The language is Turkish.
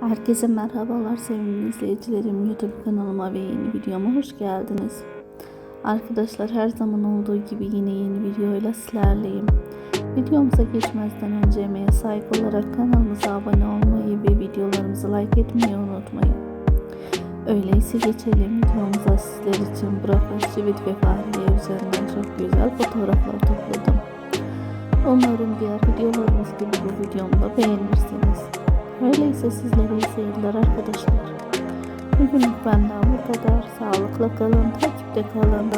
Herkese merhabalar sevgili izleyicilerim. YouTube kanalıma ve yeni videoma hoş geldiniz. Arkadaşlar her zaman olduğu gibi yine yeni videoyla sizlerleyim. Videomuza geçmezden önce emeğe saygı olarak kanalımıza abone olmayı ve videolarımızı like etmeyi unutmayın. Öyleyse geçelim videomuza sizler için Burak Özçivit ve Fahriye üzerinden çok güzel fotoğraflar topladım. Umarım diğer videolarımız gibi bu videomu da beğenirsiniz. Öyleyse sizlere iyi seyirler arkadaşlar. Bugünlük benden bu kadar. Sağlıkla kalın, takipte kalın.